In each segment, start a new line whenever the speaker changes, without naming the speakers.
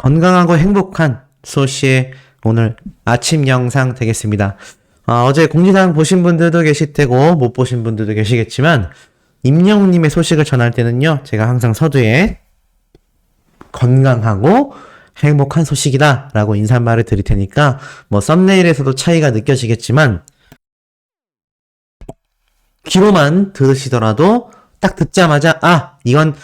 건강하고 행복한 소시의 오늘 아침 영상 되겠습니다. 아, 어제 공지사항 보신 분들도 계실 테고 못 보신 분들도 계시겠지만 임영웅님의 소식을 전할 때는요 제가 항상 서두에 건강하고 행복한 소식이다 라고 인사말을 드릴 테니까 뭐 썸네일에서도 차이가 느껴지겠지만 귀로만 들으시더라도 딱 듣자마자 아 이건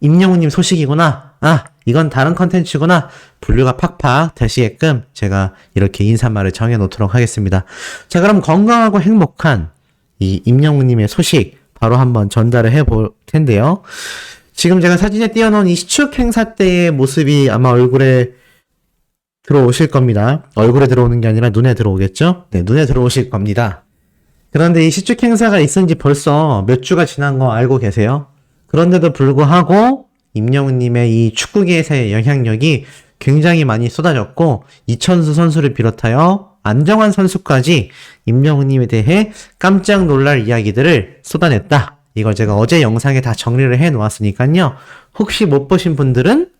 임영웅님 소식이구나 아 이건 다른 컨텐츠구나 분류가 팍팍 되시게끔 제가 이렇게 인사말을 정해 놓도록 하겠습니다 자 그럼 건강하고 행복한 이 임영웅님의 소식 바로 한번 전달을 해 볼 텐데요 지금 제가 사진에 띄워놓은 이 시축 행사 때의 모습이 아마 얼굴에 들어오실 겁니다. 얼굴에 들어오는 게 아니라 눈에 들어오겠죠? 네, 눈에 들어오실 겁니다. 그런데 이 시축 행사가 있은 지 벌써 몇 주가 지난 거 알고 계세요? 그런데도 불구하고 임영웅님의 이 축구계에서의 영향력이 굉장히 많이 쏟아졌고 이천수 선수를 비롯하여 안정환 선수까지 임영웅님에 대해 깜짝 놀랄 이야기들을 쏟아냈다. 이걸 제가 어제 영상에 다 정리를 해 놓았으니까요. 혹시 못 보신 분들은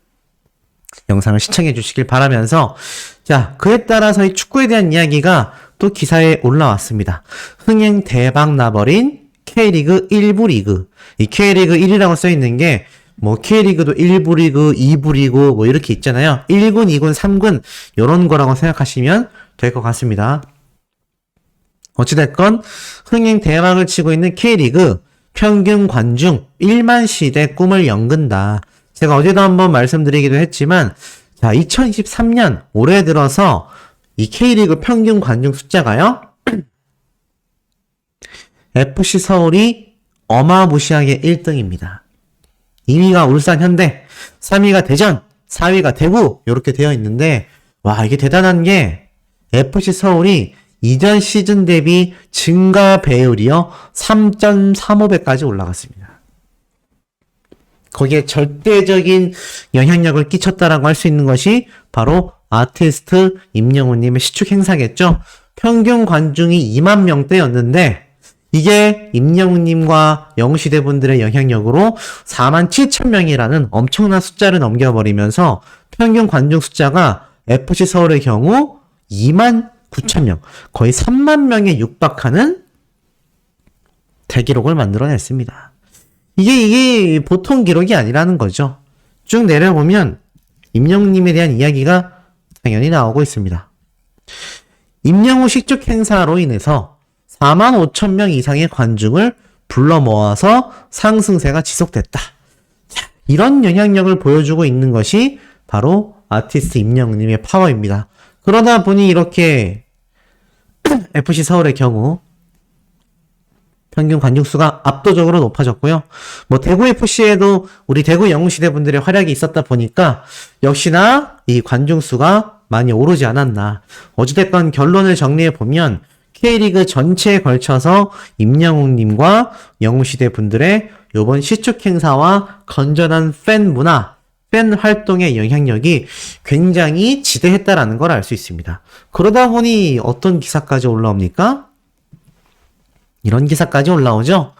영상을 시청해 주시길 바라면서 자 그에 따라서 이 축구에 대한 이야기가 또 기사에 올라왔습니다. 흥행 대박 나버린 K리그 1부 리그 이 K리그 1이라고 써 있는 게 뭐 K리그도 1부 리그, 2부 리그 뭐 이렇게 있잖아요. 1군, 2군, 3군 이런 거라고 생각하시면 될 것 같습니다. 어찌됐건 흥행 대박을 치고 있는 K리그 평균 관중 1만 시대 꿈을 연근다. 제가 어제도 한번 말씀드리기도 했지만 자 2023년 올해 들어서 이 K리그 평균 관중 숫자가요. FC 서울이 어마무시하게 1등입니다. 2위가 울산 현대, 3위가 대전, 4위가 대구 이렇게 되어 있는데 와 이게 대단한 게 FC 서울이 이전 시즌 대비 증가 배율이요 3.35배까지 올라갔습니다. 거기에 절대적인 영향력을 끼쳤다라고 할 수 있는 것이 바로 아티스트 임영웅님의 시축 행사겠죠. 평균 관중이 2만 명대였는데 이게 임영웅님과 영시대 분들의 영향력으로 4만 7천 명이라는 엄청난 숫자를 넘겨버리면서 평균 관중 숫자가 FC 서울의 경우 2만 9천 명, 거의 3만 명에 육박하는 대기록을 만들어냈습니다. 이게 이게 보통 기록이 아니라는 거죠. 쭉 내려보면 임영웅님에 대한 이야기가 당연히 나오고 있습니다. 임영웅 식축 행사로 인해서 4만 5천 명 이상의 관중을 불러 모아서 상승세가 지속됐다. 자, 이런 영향력을 보여주고 있는 것이 바로 아티스트 임영웅님의 파워입니다. 그러다 보니 이렇게 FC 서울의 경우 평균 관중수가 압도적으로 높아졌고요. 뭐 대구 FC에도 우리 대구 영웅시대 분들의 활약이 있었다 보니까 역시나 이 관중수가 많이 오르지 않았나. 어찌됐건 결론을 정리해 보면 K리그 전체에 걸쳐서 임영웅님과 영웅시대 분들의 요번 시축 행사와 건전한 팬 문화, 팬 활동의 영향력이 굉장히 지대했다라는 걸 알 수 있습니다. 그러다 보니 어떤 기사까지 올라옵니까? 이런 기사까지 올라오죠.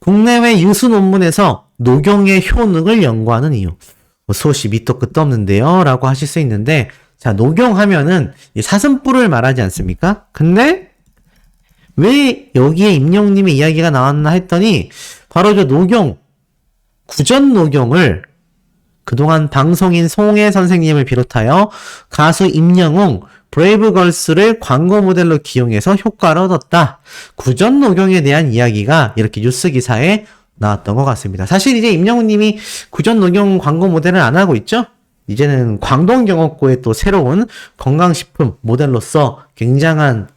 국내외 유수 논문에서 녹용의 효능을 연구하는 이유. 뭐 수없이 밑도 끝도 없는데요. 라고 하실 수 있는데, 자, 녹용하면은 사슴뿔을 말하지 않습니까? 근데 왜 여기에 임영웅님의 이야기가 나왔나 했더니, 바로 저 녹용, 구전 녹용을 그동안 방송인 송혜 선생님을 비롯하여 가수 임영웅, 브레이브걸스를 광고 모델로 기용해서 효과를 얻었다. 구전 녹용에 대한 이야기가 이렇게 뉴스 기사에 나왔던 것 같습니다. 사실 이제 임영웅님이 구전 녹용 광고 모델을 안 하고 있죠? 이제는 광동경옥고의 또 새로운 건강식품 모델로서 굉장한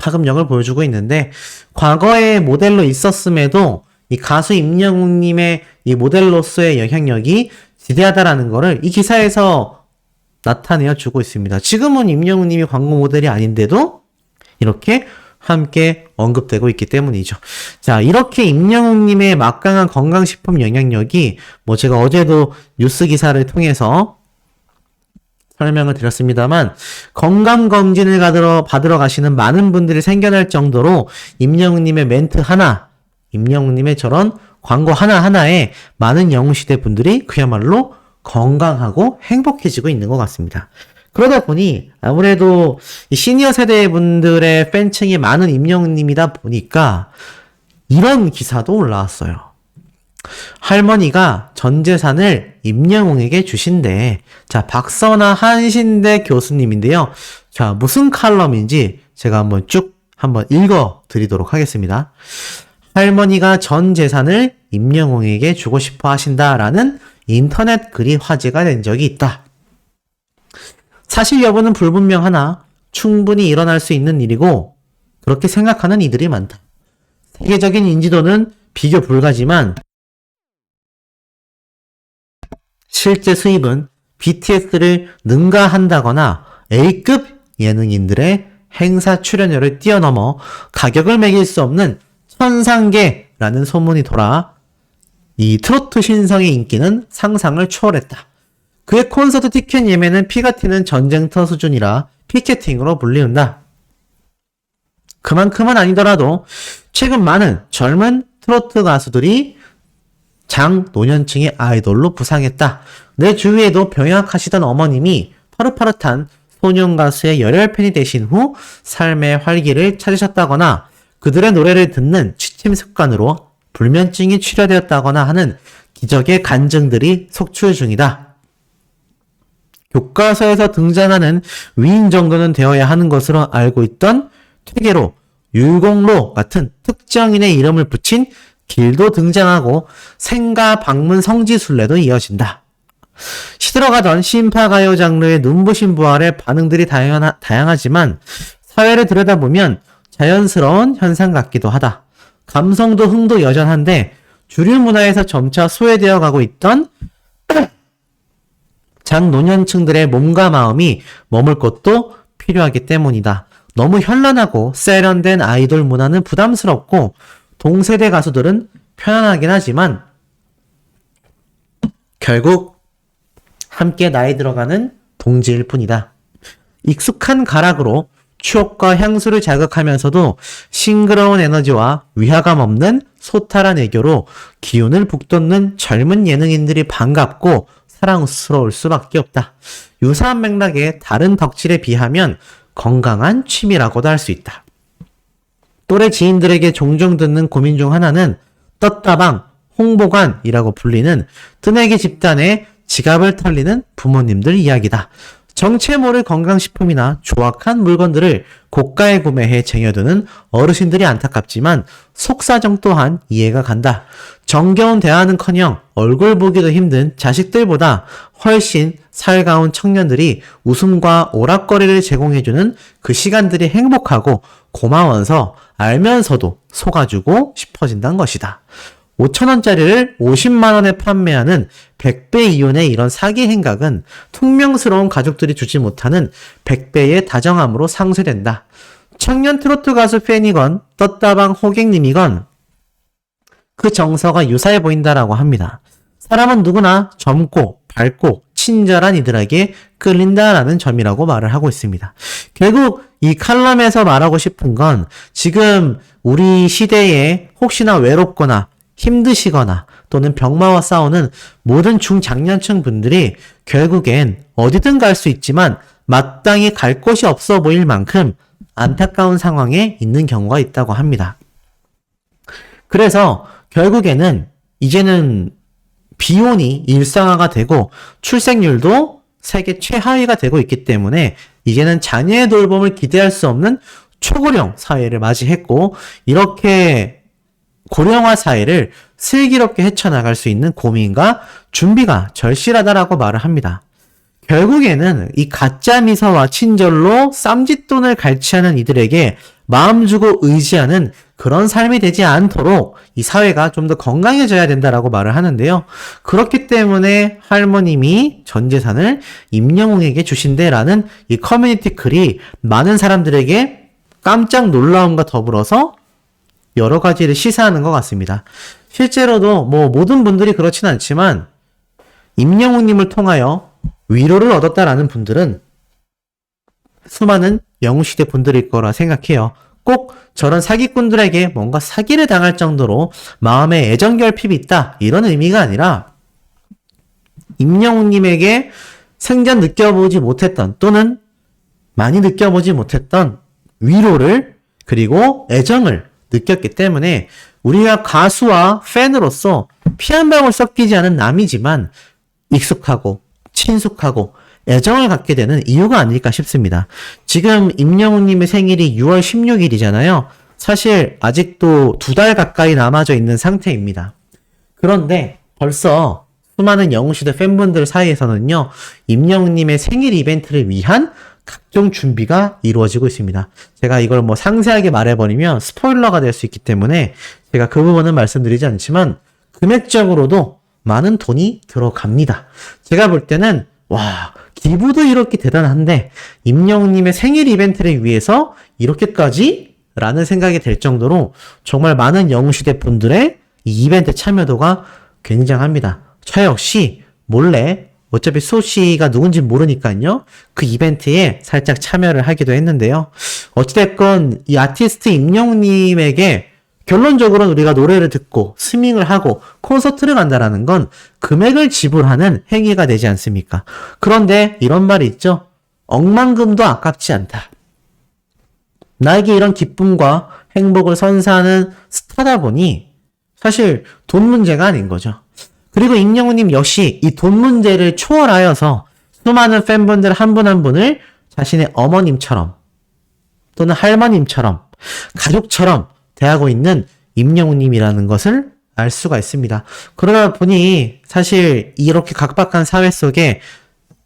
파급력을 보여주고 있는데 과거에 모델로 있었음에도 이 가수 임영웅님의 이 모델로서의 영향력이 지대하다라는 거를 이 기사에서 나타내어 주고 있습니다. 지금은 임영웅님이 광고 모델이 아닌데도 이렇게 함께 언급되고 있기 때문이죠. 자, 이렇게 임영웅님의 막강한 건강식품 영향력이 뭐 제가 어제도 뉴스 기사를 통해서 설명을 드렸습니다만 건강검진을 받으러, 받으러 가시는 많은 분들이 생겨날 정도로 임영웅님의 멘트 하나, 임영웅님의 저런 광고 하나하나에 많은 영웅시대 분들이 그야말로 건강하고 행복해지고 있는 것 같습니다. 그러다 보니 아무래도 이 시니어 세대 분들의 팬층이 많은 임영웅님이다 보니까 이런 기사도 올라왔어요. 할머니가 전 재산을 임영웅에게 주신대. 자, 박선아 한신대 교수님인데요. 자, 무슨 칼럼인지 제가 한번 쭉 한번 읽어 드리도록 하겠습니다. 할머니가 전 재산을 임영웅에게 주고 싶어 하신다라는 인터넷 글이 화제가 된 적이 있다. 사실 여부는 불분명하나 충분히 일어날 수 있는 일이고 그렇게 생각하는 이들이 많다. 세계적인 인지도는 비교 불가지만 실제 수입은 BTS를 능가한다거나 A급 예능인들의 행사 출연료를 뛰어넘어 가격을 매길 수 없는 천상계라는 소문이 돌아 이 트로트 신성의 인기는 상상을 초월했다. 그의 콘서트 티켓 예매는 피가 튀는 전쟁터 수준이라 피켓팅으로 불리운다. 그만큼은 아니더라도 최근 많은 젊은 트로트 가수들이 장 노년층의 아이돌로 부상했다. 내 주위에도 병약하시던 어머님이 파릇파릇한 소년 가수의 열혈 팬이 되신 후 삶의 활기를 찾으셨다거나 그들의 노래를 듣는 취침 습관으로 불면증이 치료되었다거나 하는 기적의 간증들이 속출 중이다. 교과서에서 등장하는 위인 정도는 되어야 하는 것으로 알고 있던 퇴계로, 율곡로 같은 특정인의 이름을 붙인 길도 등장하고 생가 방문 성지 순례도 이어진다. 시들어가던 심파가요 장르의 눈부신 부활의 반응들이 다양하, 다양하지만 사회를 들여다보면 자연스러운 현상 같기도 하다. 감성도 흥도 여전한데 주류 문화에서 점차 소외되어 가고 있던 장노년층들의 몸과 마음이 머물 곳도 필요하기 때문이다. 너무 현란하고 세련된 아이돌 문화는 부담스럽고 동세대 가수들은 편안하긴 하지만 결국 함께 나이 들어가는 동지일 뿐이다. 익숙한 가락으로 추억과 향수를 자극하면서도 싱그러운 에너지와 위화감 없는 소탈한 애교로 기운을 북돋는 젊은 예능인들이 반갑고 사랑스러울 수밖에 없다. 유사한 맥락의 다른 덕질에 비하면 건강한 취미라고도 할 수 있다. 또래 지인들에게 종종 듣는 고민 중 하나는 떴다방, 홍보관이라고 불리는 뜨내기 집단의 지갑을 털리는 부모님들 이야기다. 정체 모를 건강식품이나 조악한 물건들을 고가에 구매해 쟁여두는 어르신들이 안타깝지만 속사정 또한 이해가 간다. 정겨운 대화는커녕 얼굴 보기도 힘든 자식들보다 훨씬 살가운 청년들이 웃음과 오락거리를 제공해주는 그 시간들이 행복하고 고마워서 알면서도 속아주고 싶어진다는 것이다. 5천원짜리를 50만원에 판매하는 100배 이윤의 이런 사기 행각은 퉁명스러운 가족들이 주지 못하는 100배의 다정함으로 상쇄된다. 청년 트로트 가수 팬이건 떴다방 호객님이건 그 정서가 유사해 보인다라고 합니다. 사람은 누구나 젊고 밝고 친절한 이들에게 끌린다라는 점이라고 말을 하고 있습니다. 결국 이 칼럼에서 말하고 싶은 건 지금 우리 시대에 혹시나 외롭거나 힘드시거나 또는 병마와 싸우는 모든 중장년층 분들이 결국엔 어디든 갈 수 있지만 마땅히 갈 곳이 없어 보일 만큼 안타까운 상황에 있는 경우가 있다고 합니다. 그래서 결국에는 이제는 비혼이 일상화가 되고 출생률도 세계 최하위가 되고 있기 때문에 이제는 자녀의 돌봄을 기대할 수 없는 초고령 사회를 맞이했고 이렇게 고령화 사회를 슬기롭게 헤쳐나갈 수 있는 고민과 준비가 절실하다라고 말을 합니다. 결국에는 이 가짜 미소와 친절로 쌈짓돈을 갈취하는 이들에게 마음 주고 의지하는 그런 삶이 되지 않도록 이 사회가 좀 더 건강해져야 된다라고 말을 하는데요. 그렇기 때문에 할머님이 전 재산을 임영웅에게 주신대라는 이 커뮤니티 글이 많은 사람들에게 깜짝 놀라움과 더불어서 여러 가지를 시사하는 것 같습니다. 실제로도 뭐 모든 분들이 그렇진 않지만 임영웅님을 통하여 위로를 얻었다라는 분들은 수많은 영웅시대 분들일 거라 생각해요. 꼭 저런 사기꾼들에게 뭔가 사기를 당할 정도로 마음에 애정 결핍이 있다. 이런 의미가 아니라 임영웅님에게 생전 느껴보지 못했던 또는 많이 느껴보지 못했던 위로를 그리고 애정을 느꼈기 때문에 우리가 가수와 팬으로서 피 한 방울 섞이지 않은 남이지만 익숙하고 친숙하고 애정을 갖게 되는 이유가 아닐까 싶습니다. 지금 임영웅님의 생일이 6월 16일이잖아요. 사실 아직도 두 달 가까이 남아져 있는 상태입니다. 그런데 벌써 수많은 영웅시대 팬분들 사이에서는요, 임영웅님의 생일 이벤트를 위한 각종 준비가 이루어지고 있습니다. 제가 이걸 뭐 상세하게 말해버리면 스포일러가 될 수 있기 때문에 제가 그 부분은 말씀드리지 않지만 금액적으로도 많은 돈이 들어갑니다. 제가 볼 때는 와 기부도 이렇게 대단한데 임영웅님의 생일 이벤트를 위해서 이렇게까지? 라는 생각이 들 정도로 정말 많은 영웅시대 분들의 이 이벤트 참여도가 굉장합니다. 저 역시 몰래 어차피 수호 씨가 누군지 모르니까요. 그 이벤트에 살짝 참여를 하기도 했는데요. 어찌됐건 이 아티스트 임영웅님에게 결론적으로는 우리가 노래를 듣고 스밍을 하고 콘서트를 간다라는 건 금액을 지불하는 행위가 되지 않습니까? 그런데 이런 말이 있죠. 억만금도 아깝지 않다. 나에게 이런 기쁨과 행복을 선사하는 스타다 보니 사실 돈 문제가 아닌 거죠. 그리고 임영웅님 역시 이 돈 문제를 초월하여서 수많은 팬분들 한 분 한 분을 자신의 어머님처럼 또는 할머님처럼 가족처럼 대하고 있는 임영웅님이라는 것을 알 수가 있습니다. 그러다 보니 사실 이렇게 각박한 사회 속에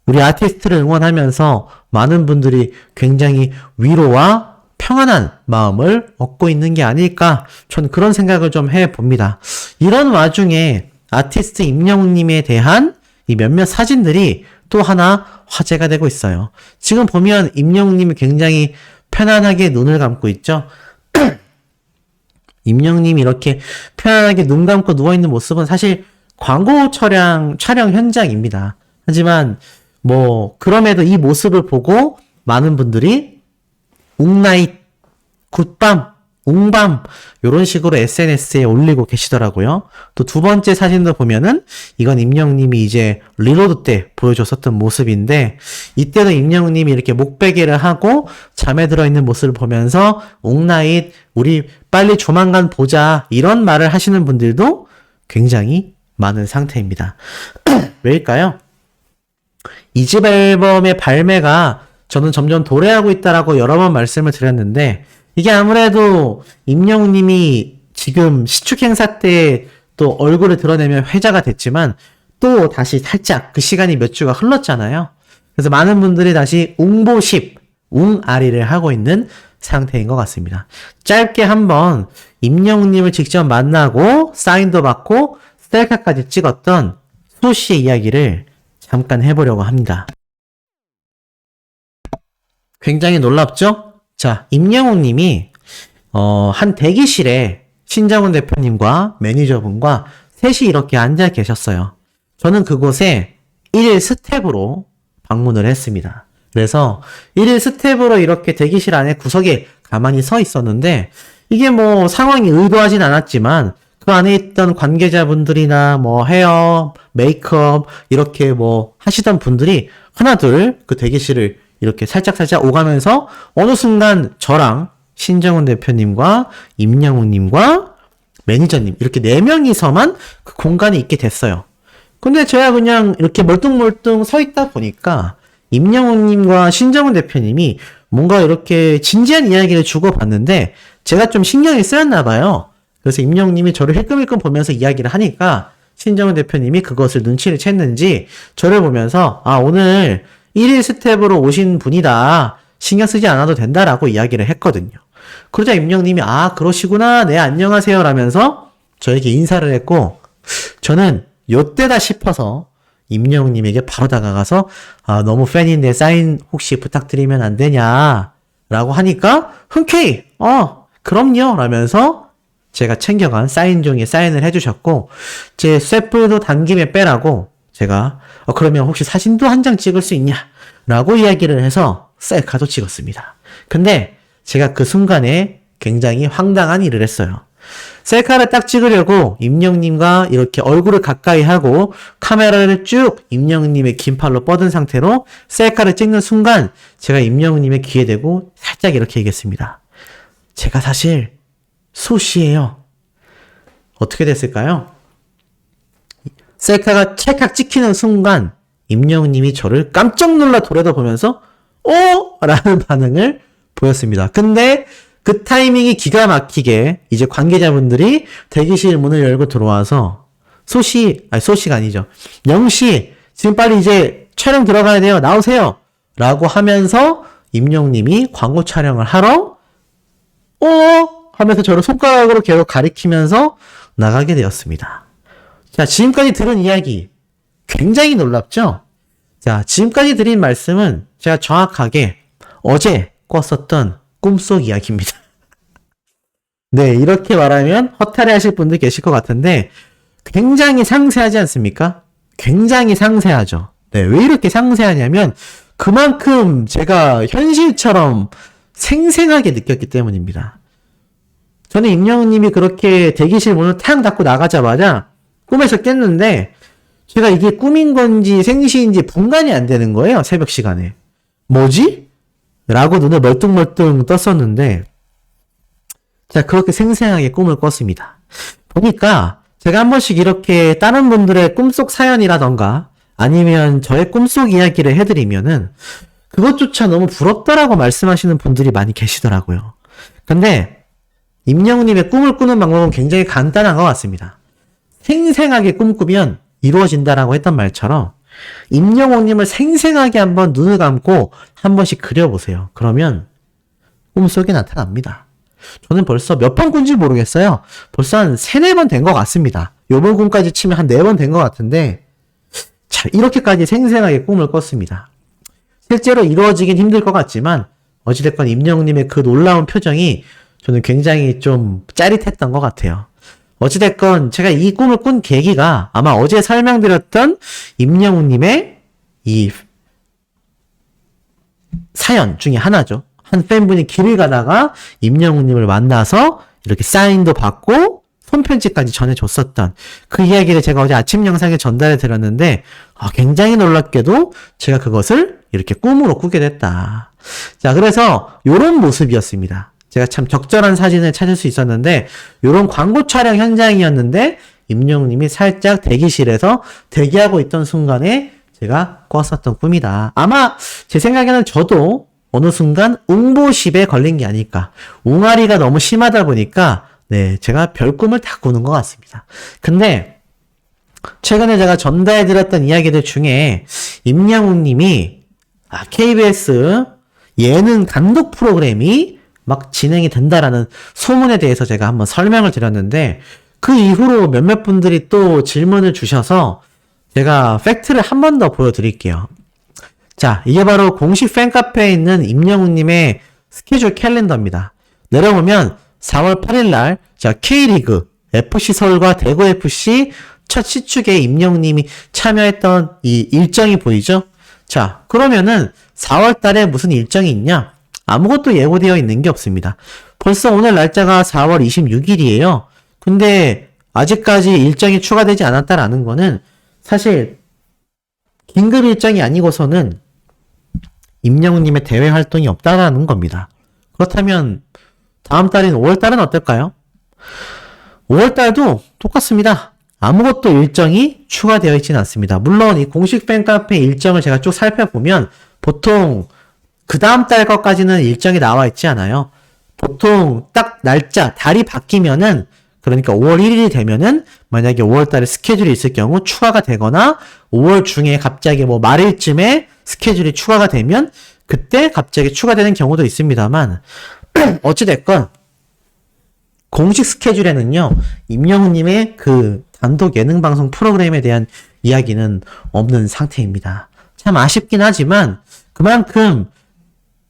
우리 아티스트를 응원하면서 많은 분들이 굉장히 위로와 평안한 마음을 얻고 있는 게 아닐까 전 그런 생각을 좀 해봅니다. 이런 와중에 아티스트 임영웅님에 대한 이 몇몇 사진들이 또 하나 화제가 되고 있어요. 지금 보면 임영웅님이 굉장히 편안하게 눈을 감고 있죠. 임영님이 이렇게 편안하게 눈 감고 누워있는 모습은 사실 광고 촬영, 촬영 현장입니다. 하지만 뭐, 그럼에도 이 모습을 보고 많은 분들이 웅나잇, 굿밤, 웅밤, 요런 식으로 SNS에 올리고 계시더라고요. 또 두 번째 사진도 보면은 이건 임영님이 이제 리로드 때 보여줬었던 모습인데 이때도 임영님이 이렇게 목베개를 하고 잠에 들어있는 모습을 보면서 웅나잇, 우리 빨리 조만간 보자 이런 말을 하시는 분들도 굉장히 많은 상태입니다. 왜일까요? 이 집 앨범의 발매가 저는 점점 도래하고 있다라고 여러 번 말씀을 드렸는데 이게 아무래도 임영웅님이 지금 시축 행사 때 또 얼굴을 드러내면 회자가 됐지만 또 다시 살짝 그 시간이 몇 주가 흘렀잖아요. 그래서 많은 분들이 다시 웅보십, 웅아리를 하고 있는 상태인 것 같습니다. 짧게 한번 임영웅님을 직접 만나고 사인도 받고 셀카까지 찍었던 소 씨의 이야기를 잠깐 해보려고 합니다. 굉장히 놀랍죠? 자, 임영웅 님이, 어, 한 대기실에 신정훈 대표님과 매니저분과 셋이 이렇게 앉아 계셨어요. 저는 그곳에 1일 스텝으로 방문을 했습니다. 그래서 1일 스텝으로 이렇게 대기실 안에 구석에 가만히 서 있었는데, 이게 뭐 상황이 의도하진 않았지만, 그 안에 있던 관계자분들이나 뭐 헤어, 메이크업, 이렇게 뭐 하시던 분들이 하나둘 그 대기실을 이렇게 살짝살짝 오가면서 어느 순간 저랑 신정훈 대표님과 임영웅님과 매니저님 이렇게 네 명이서만 그 공간에 있게 됐어요. 근데 제가 그냥 이렇게 멀뚱멀뚱 서 있다 보니까 임영웅님과 신정훈 대표님이 뭔가 이렇게 진지한 이야기를 주고받는데 제가 좀 신경이 쓰였나 봐요. 그래서 임영웅님이 저를 힐끔힐끔 보면서 이야기를 하니까 신정훈 대표님이 그것을 눈치를 챘는지 저를 보면서 아 오늘 1일 스텝으로 오신 분이다. 신경 쓰지 않아도 된다라고 이야기를 했거든요. 그러자 임영님이 아 그러시구나 네 안녕하세요 라면서 저에게 인사를 했고 저는 요때다 싶어서 임영님에게 바로 다가가서 아 너무 팬인데 사인 혹시 부탁드리면 안 되냐 라고 하니까 흔쾌히 어 그럼요 라면서 제가 챙겨간 사인 종이에 사인을 해주셨고 제 쇠뿔도 당김에 빼라고 제가 어, 그러면 혹시 사진도 한 장 찍을 수 있냐? 라고 이야기를 해서 셀카도 찍었습니다. 근데 제가 그 순간에 굉장히 황당한 일을 했어요. 셀카를 딱 찍으려고 임영님과 이렇게 얼굴을 가까이 하고 카메라를 쭉 임영님의 긴 팔로 뻗은 상태로 셀카를 찍는 순간 제가 임영님의 귀에 대고 살짝 이렇게 얘기했습니다. 제가 사실 소시예요. 어떻게 됐을까요? 셀카가 찰칵 찍히는 순간 임영님이 저를 깜짝 놀라 돌아다보면서 어? 라는 반응을 보였습니다. 근데 그 타이밍이 기가 막히게 이제 관계자분들이 대기실 문을 열고 들어와서 소시, 아니 소시가 아니죠. 영씨, 지금 빨리 이제 촬영 들어가야 돼요. 나오세요. 라고 하면서 임영님이 광고 촬영을 하러 어? 하면서 저를 손가락으로 계속 가리키면서 나가게 되었습니다. 자, 지금까지 들은 이야기 굉장히 놀랍죠? 자, 지금까지 드린 말씀은 제가 정확하게 어제 꿨었던 꿈속 이야기입니다. 네, 이렇게 말하면 허탈해 하실 분들 계실 것 같은데 굉장히 상세하지 않습니까? 굉장히 상세하죠. 네, 왜 이렇게 상세하냐면 그만큼 제가 현실처럼 생생하게 느꼈기 때문입니다. 저는 임영웅님이 그렇게 대기실 문을 탁 닫고 나가자마자 꿈에서 깼는데 제가 이게 꿈인 건지 생시인지 분간이 안 되는 거예요. 새벽 시간에. 뭐지? 라고 눈을 멀뚱멀뚱 떴었는데 제가 그렇게 생생하게 꿈을 꿨습니다. 보니까 제가 한 번씩 이렇게 다른 분들의 꿈속 사연이라던가 아니면 저의 꿈속 이야기를 해드리면은 그것조차 너무 부럽다라고 말씀하시는 분들이 많이 계시더라고요. 근데 임영웅님의 꿈을 꾸는 방법은 굉장히 간단한 것 같습니다. 생생하게 꿈꾸면 이루어진다라고 했던 말처럼 임영웅님을 생생하게 한번 눈을 감고 한 번씩 그려보세요. 그러면 꿈속에 나타납니다. 저는 벌써 몇 번 꾼지 모르겠어요. 벌써 한 세네 번 된 것 같습니다. 요번 꿈까지 치면 한 네 번 된 것 같은데, 자, 이렇게까지 생생하게 꿈을 꿨습니다. 실제로 이루어지긴 힘들 것 같지만, 어찌됐건 임영웅님의 그 놀라운 표정이 저는 굉장히 좀 짜릿했던 것 같아요. 어찌됐건 제가 이 꿈을 꾼 계기가 아마 어제 설명드렸던 임영웅님의 이 사연 중에 하나죠. 한 팬분이 길을 가다가 임영웅님을 만나서 이렇게 사인도 받고 손편지까지 전해줬었던 그 이야기를 제가 어제 아침 영상에 전달해 드렸는데 아, 굉장히 놀랍게도 제가 그것을 이렇게 꿈으로 꾸게 됐다. 자, 그래서 이런 모습이었습니다. 제가 참 적절한 사진을 찾을 수 있었는데 이런 광고 촬영 현장이었는데 임영웅님이 살짝 대기실에서 대기하고 있던 순간에 제가 꿨었던 꿈이다. 아마 제 생각에는 저도 어느 순간 웅보십에 걸린 게 아닐까. 웅아리가 너무 심하다 보니까 네 제가 별 꿈을 다 꾸는 것 같습니다. 근데 최근에 제가 전달해드렸던 이야기들 중에 임영웅님이 아, KBS 예능 단독 프로그램이 막 진행이 된다라는 소문에 대해서 제가 한번 설명을 드렸는데 그 이후로 몇몇 분들이 또 질문을 주셔서 제가 팩트를 한 번 더 보여드릴게요. 자, 이게 바로 공식 팬카페에 있는 임영웅님의 스케줄 캘린더입니다. 내려보면 4월 8일 날, 자, K리그, FC 서울과 대구 FC 첫 시축에 임영웅님이 참여했던 이 일정이 보이죠? 자, 그러면은 4월 달에 무슨 일정이 있냐? 아무것도 예고되어 있는 게 없습니다. 벌써 오늘 날짜가 4월 26일이에요. 근데 아직까지 일정이 추가되지 않았다라는 거는 사실 긴급 일정이 아니고서는 임영웅님의 대외 활동이 없다라는 겁니다. 그렇다면 다음 달인 5월 달은 어떨까요? 5월 달도 똑같습니다. 아무것도 일정이 추가되어 있지는 않습니다. 물론 이 공식 팬카페 일정을 제가 쭉 살펴보면 보통 그 다음 달 것까지는 일정이 나와 있지 않아요. 보통 딱 날짜, 달이 바뀌면은 그러니까 5월 1일이 되면은 만약에 5월 달에 스케줄이 있을 경우 추가가 되거나 5월 중에 갑자기 뭐 말일쯤에 스케줄이 추가가 되면 그때 갑자기 추가되는 경우도 있습니다만 어찌됐건 공식 스케줄에는요 임영웅님의 그 단독 예능 방송 프로그램에 대한 이야기는 없는 상태입니다. 참 아쉽긴 하지만 그만큼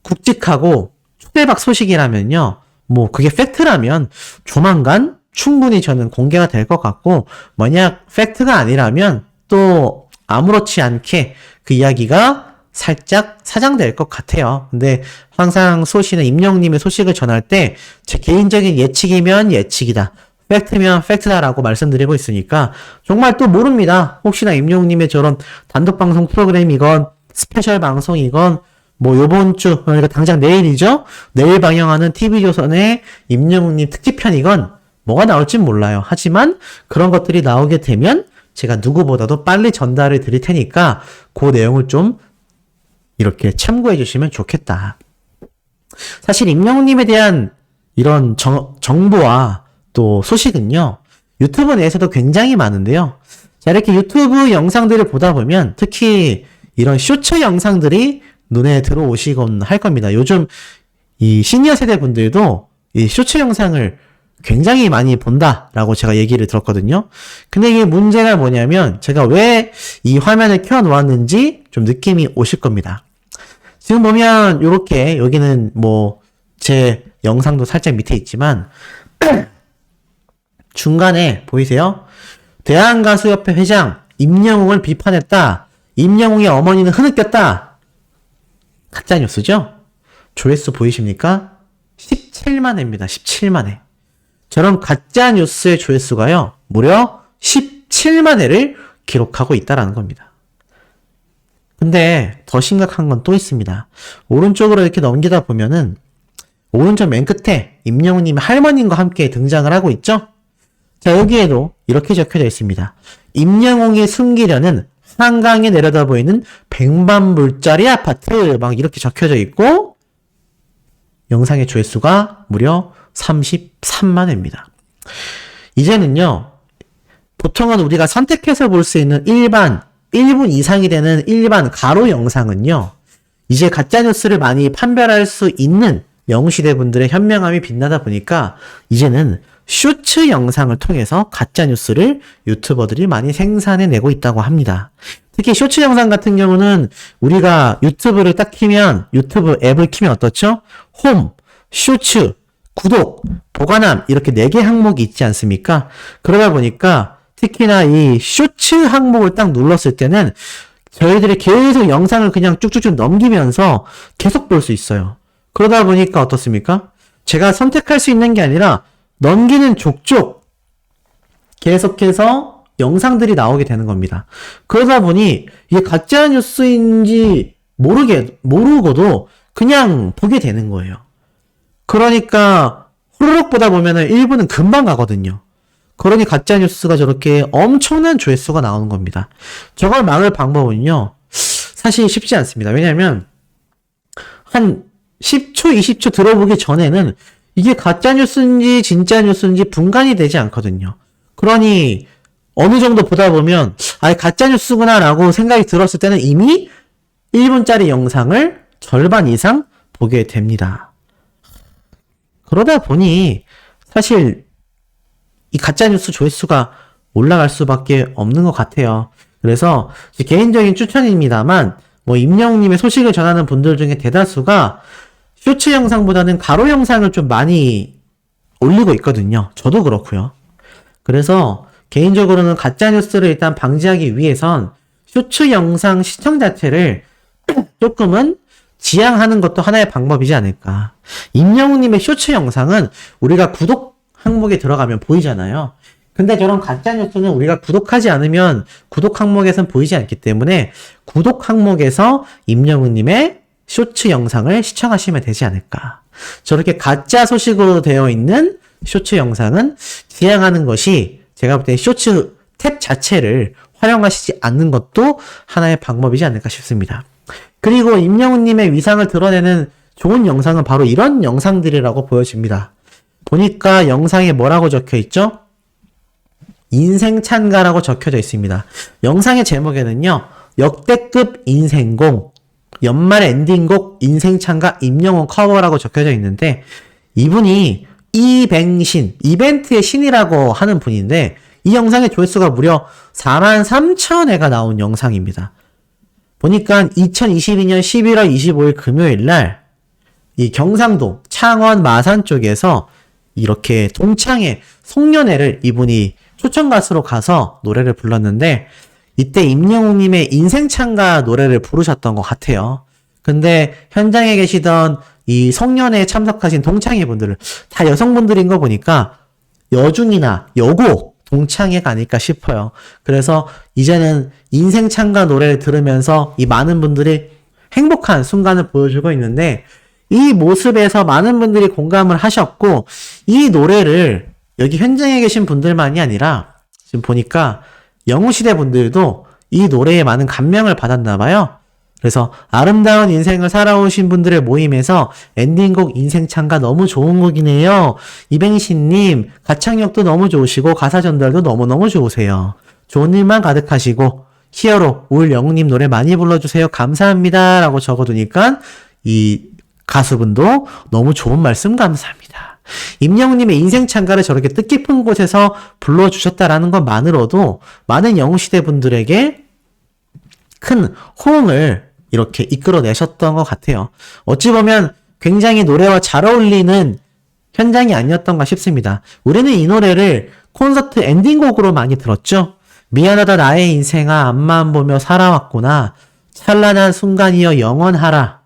굵직하고 초대박 소식이라면요. 뭐 그게 팩트라면 조만간 충분히 저는 공개가 될 것 같고 만약 팩트가 아니라면 또 아무렇지 않게 그 이야기가 살짝 사장될 것 같아요. 근데 항상 소시는 임영님의 소식을 전할 때 제 개인적인 예측이면 예측이다. 팩트면 팩트다라고 말씀드리고 있으니까 정말 또 모릅니다. 혹시나 임영님의 저런 단독 방송 프로그램이건 스페셜 방송이건 뭐 요번 주 그러니까 당장 내일이죠. 내일 방영하는 TV조선의 임영웅님 특집편이건 뭐가 나올진 몰라요. 하지만 그런 것들이 나오게 되면 제가 누구보다도 빨리 전달을 드릴 테니까 그 내용을 좀 이렇게 참고해 주시면 좋겠다. 사실 임영웅님에 대한 이런 정, 정보와 또 소식은요, 유튜브 내에서도 굉장히 많은데요. 자, 이렇게 유튜브 영상들을 보다 보면 특히 이런 쇼츠 영상들이 눈에 들어오시곤 할 겁니다. 요즘 이 시니어 세대 분들도 이 쇼츠 영상을 굉장히 많이 본다라고 제가 얘기를 들었거든요. 근데 이게 문제가 뭐냐면 제가 왜 이 화면을 켜 놓았는지 좀 느낌이 오실 겁니다. 지금 보면 요렇게 여기는 뭐 제 영상도 살짝 밑에 있지만 중간에 보이세요? 대한가수협회 회장 임영웅을 비판했다. 임영웅의 어머니는 흐느꼈다. 가짜 뉴스죠? 조회수 보이십니까? 17만 회입니다. 17만 회. 저런 가짜 뉴스의 조회수가요. 무려 17만 회를 기록하고 있다라는 겁니다. 근데 더 심각한 건 또 있습니다. 오른쪽으로 이렇게 넘기다 보면은 오른쪽 맨 끝에 임영웅님의 할머님과 함께 등장을 하고 있죠? 자, 여기에도 이렇게 적혀져 있습니다. 임영웅이 숨기려는 한강에 내려다 보이는 백만불짜리 아파트 막 이렇게 적혀져 있고 영상의 조회수가 무려 33만 회입니다. 이제는요. 보통은 우리가 선택해서 볼 수 있는 일반 1분 이상이 되는 일반 가로 영상은요. 이제 가짜뉴스를 많이 판별할 수 있는 영시대 분들의 현명함이 빛나다 보니까 이제는 쇼츠 영상을 통해서 가짜 뉴스를 유튜버들이 많이 생산해 내고 있다고 합니다. 특히 쇼츠 영상 같은 경우는 우리가 유튜브를 딱 키면 유튜브 앱을 키면 어떻죠? 홈, 쇼츠, 구독, 보관함 이렇게 네 개 항목이 있지 않습니까? 그러다 보니까 특히나 이 쇼츠 항목을 딱 눌렀을 때는 저희들이 계속 영상을 그냥 쭉쭉쭉 넘기면서 계속 볼 수 있어요. 그러다 보니까 어떻습니까? 제가 선택할 수 있는 게 아니라 넘기는 족족 계속해서 영상들이 나오게 되는 겁니다. 그러다 보니 이게 가짜 뉴스인지 모르게 모르고도 그냥 보게 되는 거예요. 그러니까 후루룩 보다 보면은 1분은 금방 가거든요. 그러니 가짜 뉴스가 저렇게 엄청난 조회수가 나오는 겁니다. 저걸 막을 방법은요. 사실 쉽지 않습니다. 왜냐하면 한 10초, 20초 들어보기 전에는 이게 가짜 뉴스인지 진짜 뉴스인지 분간이 되지 않거든요. 그러니 어느 정도 보다 보면 아 가짜 뉴스구나라고 생각이 들었을 때는 이미 1분짜리 영상을 절반 이상 보게 됩니다. 그러다 보니 사실 이 가짜 뉴스 조회수가 올라갈 수밖에 없는 것 같아요. 그래서 개인적인 추천입니다만 뭐 임영웅님의 소식을 전하는 분들 중에 대다수가 쇼츠 영상보다는 가로 영상을 좀 많이 올리고 있거든요. 저도 그렇고요. 그래서 개인적으로는 가짜 뉴스를 일단 방지하기 위해선 쇼츠 영상 시청 자체를 조금은 지양하는 것도 하나의 방법이지 않을까. 임영웅님의 쇼츠 영상은 우리가 구독 항목에 들어가면 보이잖아요. 근데 저런 가짜 뉴스는 우리가 구독하지 않으면 구독 항목에선 보이지 않기 때문에 구독 항목에서 임영웅님의 쇼츠 영상을 시청하시면 되지 않을까. 저렇게 가짜 소식으로 되어 있는 쇼츠 영상은 지양하는 것이 제가 볼 때 쇼츠 탭 자체를 활용하시지 않는 것도 하나의 방법이지 않을까 싶습니다. 그리고 임영웅님의 위상을 드러내는 좋은 영상은 바로 이런 영상들이라고 보여집니다. 보니까 영상에 뭐라고 적혀 있죠? 인생 찬가라고 적혀져 있습니다. 영상의 제목에는요, 역대급 인생공, 연말 엔딩곡 인생창가 임영웅 커버라고 적혀져 있는데 이분이 이뱅신 이벤트의 신이라고 하는 분인데 이 영상의 조회수가 무려 4만 3천 회가 나온 영상입니다. 보니까 2022년 11월 25일 금요일 날 이 경상도 창원 마산 쪽에서 이렇게 동창회 송년회를 이분이 초청 가수로 가서 노래를 불렀는데 이때 임영웅님의 인생창가 노래를 부르셨던 것 같아요. 근데 현장에 계시던 이 송년회에 참석하신 동창회 분들은 다 여성분들인 거 보니까 여중이나 여고 동창회가 아닐까 싶어요. 그래서 이제는 인생창가 노래를 들으면서 이 많은 분들이 행복한 순간을 보여주고 있는데 이 모습에서 많은 분들이 공감을 하셨고 이 노래를 여기 현장에 계신 분들만이 아니라 지금 보니까 영웅시대 분들도 이 노래에 많은 감명을 받았나 봐요. 그래서 아름다운 인생을 살아오신 분들의 모임에서 엔딩곡 인생창가 너무 좋은 곡이네요. 이뱅신님 가창력도 너무 좋으시고 가사 전달도 너무너무 좋으세요. 좋은 일만 가득하시고 히어로 울 영웅님 노래 많이 불러주세요. 감사합니다. 라고 적어두니까 이 가수분도 너무 좋은 말씀 감사합니다. 임영웅님의 인생 창가를 저렇게 뜻깊은 곳에서 불러주셨다라는 것만으로도 많은 영웅시대 분들에게 큰 호응을 이렇게 이끌어내셨던 것 같아요. 어찌 보면 굉장히 노래와 잘 어울리는 현장이 아니었던가 싶습니다. 우리는 이 노래를 콘서트 엔딩곡으로 많이 들었죠? 미안하다 나의 인생아 앞만 보며 살아왔구나. 찬란한 순간이여 영원하라.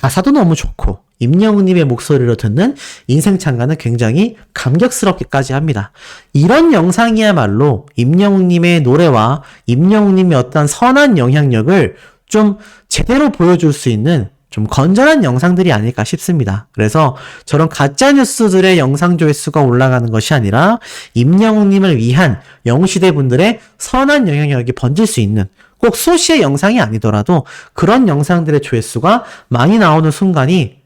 가사도 너무 좋고 임영웅님의 목소리로 듣는 인생 창가는 굉장히 감격스럽기까지 합니다. 이런 영상이야말로 임영웅님의 노래와 임영웅님의 어떤 선한 영향력을 좀 제대로 보여줄 수 있는 좀 건전한 영상들이 아닐까 싶습니다. 그래서 저런 가짜 뉴스들의 영상 조회수가 올라가는 것이 아니라 임영웅님을 위한 영시대 분들의 선한 영향력이 번질 수 있는 꼭 소시의 영상이 아니더라도 그런 영상들의 조회수가 많이 나오는 순간이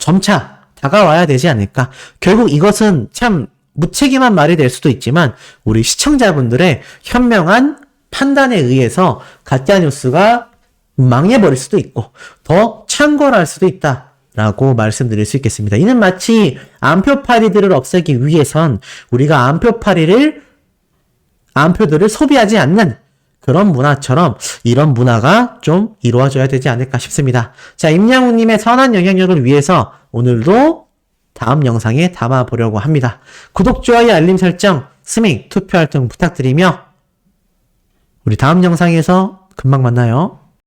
점차 다가와야 되지 않을까. 결국 이것은 참 무책임한 말이 될 수도 있지만 우리 시청자분들의 현명한 판단에 의해서 가짜 뉴스가 망해버릴 수도 있고 더 창궐할 수도 있다 라고 말씀드릴 수 있겠습니다. 이는 마치 암표파리들을 없애기 위해선 우리가 암표파리를 암표들을 소비하지 않는 그런 문화처럼 이런 문화가 좀 이루어져야 되지 않을까 싶습니다. 자, 임양우님의 선한 영향력을 위해서 오늘도 다음 영상에 담아보려고 합니다. 구독, 좋아요, 알림 설정, 스밍, 투표 활동 부탁드리며 우리 다음 영상에서 금방 만나요.